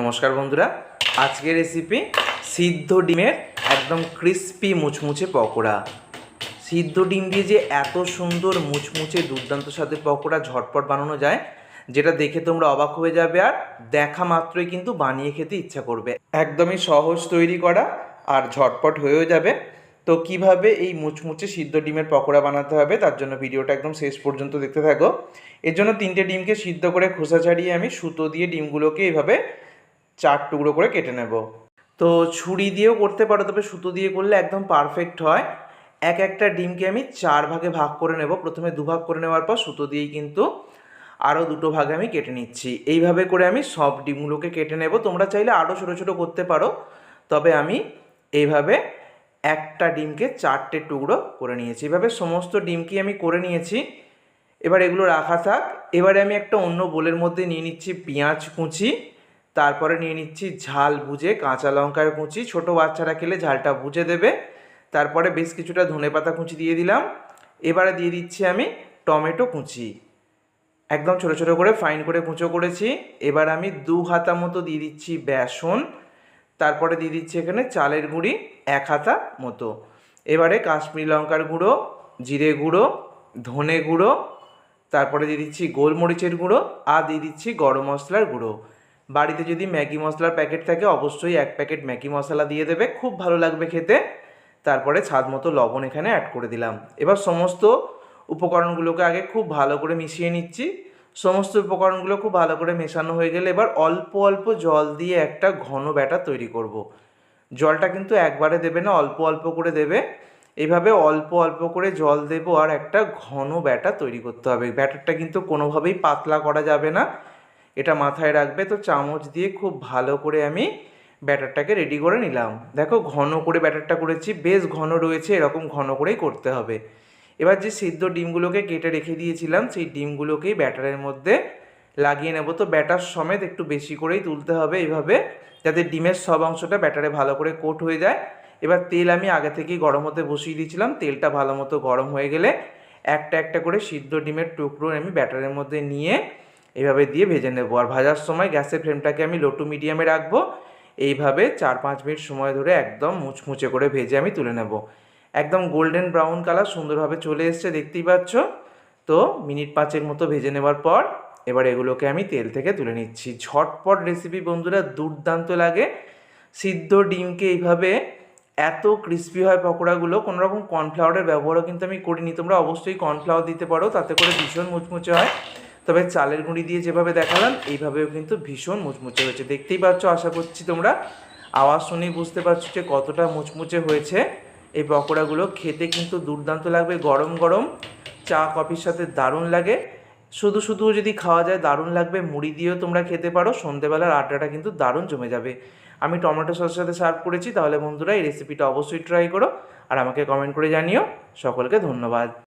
নমস্কার বন্ধুরা, আজকের রেসিপি সিদ্ধ ডিমের একদম ক্রিস্পি মুচমুচে পকোড়া। সিদ্ধ ডিম দিয়ে যে এত সুন্দর মুচমুচে দুর্দান্ত স্বাদের পকোড়া ঝটপট বানানো যায়, যেটা দেখে তোমরা অবাক হয়ে যাবে আর দেখা মাত্রই কিন্তু বানিয়ে খেতে ইচ্ছা করবে। একদমই সহজ তৈরি করা আর ঝটপট হয়েও যাবে। তো কীভাবে এই মুচমুচে সিদ্ধ ডিমের পকোড়া বানাতে হবে, তার জন্য ভিডিওটা একদম শেষ পর্যন্ত দেখতে থাকো। এর জন্য তিনটে ডিমকে সিদ্ধ করে খোসা ছাড়িয়ে আমি সুতো দিয়ে ডিমগুলোকে এইভাবে চার টুকরো করে কেটে নেব। তো ছুরি দিয়েও করতে পারো, তবে সুতো দিয়ে করলে একদম পারফেক্ট হয়। এক একটা ডিমকে আমি চার ভাগে ভাগ করে নেব। প্রথমে দু ভাগ করে নেওয়ার পর সুতো দিয়েই কিন্তু আরও দুটো ভাগে আমি কেটে নিচ্ছি। এইভাবে করে আমি সব ডিমগুলোকে কেটে নেব। তোমরা চাইলে আরও ছোটো ছোটো করতে পারো। তবে আমি এইভাবে একটা ডিমকে চারটে টুকরো করে নিয়েছি। এভাবে সমস্ত ডিমকে আমি করে নিয়েছি। এবার এগুলো রাখা থাক। এবারে আমি একটা অন্য বোলের মধ্যে নিয়ে নিচ্ছি পেঁয়াজ কুচি। তারপরে নিয়ে নিচ্ছি ঝাল বুঝে কাঁচা লঙ্কার কুচি, ছোট বাচ্চারা খেলে ঝালটা বুঝে দেবে। তারপরে বেশ কিছুটা ধনেপাতা কুচি দিয়ে দিলাম। এবারে দিয়ে দিচ্ছি আমি টমেটো কুচি। একদম ছোট ছোট করে ফাইন করে কুচো করেছি। এবার আমি দু হাতা মতো দিয়ে দিচ্ছি বেসন। তারপরে দিয়ে দিচ্ছি এখানে চালের গুঁড়ি এক হাতা মতো। এবারে কাশ্মীরি লঙ্কার গুঁড়ো, জিরে গুঁড়ো, ধনে গুঁড়ো, তারপরে দিয়ে দিচ্ছি গোলমরিচের গুঁড়ো আর দিয়ে দিচ্ছি গরম মশলার গুঁড়ো। বাড়িতে যদি ম্যাগি মশলার প্যাকেট থাকে, অবশ্যই এক প্যাকেট ম্যাগি মশলা দিয়ে দেবে। খুব ভালো লাগবে খেতে। তারপরে স্বাদ মতো লবণ এখানে অ্যাড করে দিলাম। এবার সমস্ত উপকরণগুলোকে আগে খুব ভালো করে মিশিয়ে নিচ্ছি। সমস্ত উপকরণগুলো খুব ভালো করে মেশানো হয়ে গেলে এবার অল্প অল্প জল দিয়ে একটা ঘন ব্যাটার তৈরি করব। জলটা কিন্তু একবারে দেবে না, অল্প অল্প করে দেবে। এভাবে অল্প অল্প করে জল দেবো আর একটা ঘন ব্যাটার তৈরি করতে হবে। ব্যাটারটা কিন্তু কোনোভাবেই পাতলা করা যাবে না। এটা মাথায় রাখবে, তো চামচ দিয়ে খুব ভালো করে আমি ব্যাটারটাকে রেডি করে নিলাম। দেখো ঘন করে ব্যাটারটা করেছি, বেশ ঘন রয়েছে, এরকম ঘন করেই করতে হবে। এবার যে সিদ্ধ ডিমগুলোকে কেটে রেখে দিয়েছিলাম, সেই ডিমগুলোকেই ব্যাটারের মধ্যে লাগিয়ে নেব। তো ব্যাটার সমেত একটু বেশি করেই তুলতে হবে এইভাবে যাতে ডিমের সব অংশটা ব্যাটারে ভালো করে কোট হয়ে যায়। এবার তেল আমি আগে থেকেই গরম হতে বসিয়ে দিয়েছিলাম, তেলটা ভালো মতো গরম হয়ে গেলে একটা একটা করে সিদ্ধ ডিমের টুকরো আমি ব্যাটারের মধ্যে নিয়ে এইভাবে দিয়ে ভেজে নেব। আর ভাজার সময় গ্যাসের ফ্লেমটাকে আমি লো টু মিডিয়ামে রাখব। এইভাবে চার পাঁচ মিনিট সময় ধরে একদম মুচমুচে করে ভেজে আমি তুলে নেব। একদম গোল্ডেন ব্রাউন কালার সুন্দরভাবে চলে এসছে, দেখতেই পাচ্ছ? তো মিনিট পাঁচের মতো ভেজে নেওয়ার পর এবার এগুলোকে আমি তেল থেকে তুলে নিচ্ছি। ঝটপট রেসিপি বন্ধুরা, দুর্দান্ত লাগে। সিদ্ধ ডিমকে এইভাবে এত ক্রিস্পি হয় পকোড়াগুলো কোনো রকম কর্নফ্লাওয়ারের ব্যবহারও কিন্তু আমি করিনি। তোমরা অবশ্যই কর্নফ্লাওয়ার দিতে পারো, তাতে করে ভীষণ মুচমুচে হয়। তবে চালের গুঁড়ি দিয়ে যেভাবে দেখালাম, এইভাবেও কিন্তু ভীষণ মুচমুচে হয়েছে। দেখতেই পাচ্ছ, আশা করছি তোমরা। আওয়াজ শুনেই বুঝতে পারছ যে কতটা মুচমুচে হয়েছে। এই পকোড়াগুলো খেতে কিন্তু দুর্দান্ত লাগবে, গরম গরম। চা, কফির সাথে দারুণ লাগে। শুধু শুধু যদি খাওয়া যায়, দারুণ লাগবে। মুড়ি দিয়েও তোমরা খেতে পারো, সন্ধেবেলার আড্ডাটা কিন্তু দারুণ জমে যাবে। আমি টমেটো সসের সাথে সার্ভ করেছি, তাহলে বন্ধুরা এই রেসিপিটা অবশ্যই ট্রাই করো। আর আমাকে কমেন্ট করে জানিও। সকলকে ধন্যবাদ।